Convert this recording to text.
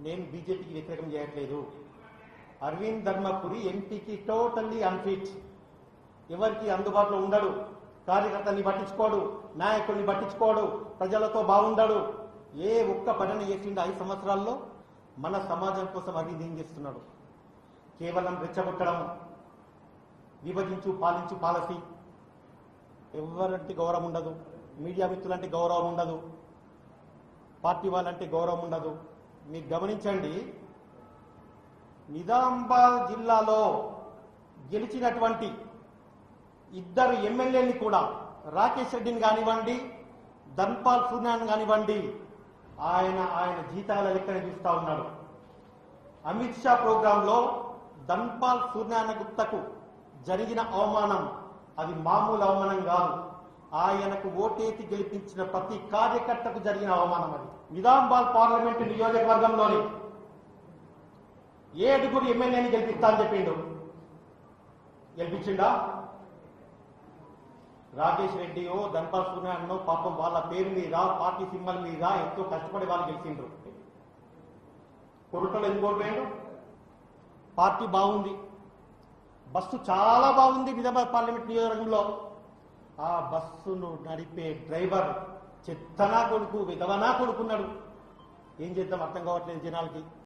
నేను బీజేపీకి వ్యతిరేకం చేయట్లేదు. అరవింద్ ధర్మపురి ఎంపీకి టోటల్లీ అన్ఫిట్ ఎవరికి అందుబాటులో ఉండడు. కార్యకర్తని పట్టించుకోడు నాయకుడిని పట్టించుకోడు ప్రజలతో బాగుండడు ఏ ఒక్క పనిని చేసిండు ఐదు సంవత్సరాల్లో మన సమాజం కోసం అరవింద్ ఏం చేస్తున్నాడు? కేవలం రెచ్చగొట్టడం విభజించు పాలించు పాలసీ. ఎవరంటే గౌరవం ఉండదు. మీడియా మిత్రులంటే గౌరవం ఉండదు. పార్టీ వాళ్ళంటే గౌరవం ఉండదు. మీరు గమనించండి నిజామాబాద్ జిల్లాలో గెలిచినటువంటి ఇద్దరు ఎమ్మెల్యేని కూడా రాకేష్ రెడ్డిని కానివ్వండి ధన్పాల్ సూర్యాన్ని కానివ్వండి ఆయన ఆయన జీతాల లెక్కన చూస్తా ఉన్నాడు. అమిత్ షా ప్రోగ్రాంలో ధన్పాల్ సూర్యాన గుప్తకు జరిగిన అవమానం అది మామూలు అవమానం కాదు. ఆయనకు ఓటేసి గెలిపించిన ప్రతి కార్యకర్తకు జరిగిన అవమానం అది. నిజామాబాద్ పార్లమెంటు నియోజకవర్గంలోని ఏడుగురు ఎమ్మెల్యేని గెలిపిస్తా అని చెప్పిండు. గెలిపించిండా? రాకేష్ రెడ్డియో ధన్పాల్ సూర్యాన్నో పాపం వాళ్ళ పేరు మీద పార్టీ సింబల్ మీద ఎంతో కష్టపడి వాళ్ళు గెలిచిండ్రు. కొరటలు ఎందుకు ఓడిపోయాడు? పార్టీ బాగుంది. బస్సు చాలా బాగుంది నిజామాబాద్ పార్లమెంట్ నియోజకవర్గంలో. ఆ బస్సును నడిపే డ్రైవర్ చెత్తనా కొడుకు విధవనా కొడుకున్నాడు. ఏం చేద్దాం? అర్థం కావట్లేదు జనాలకి.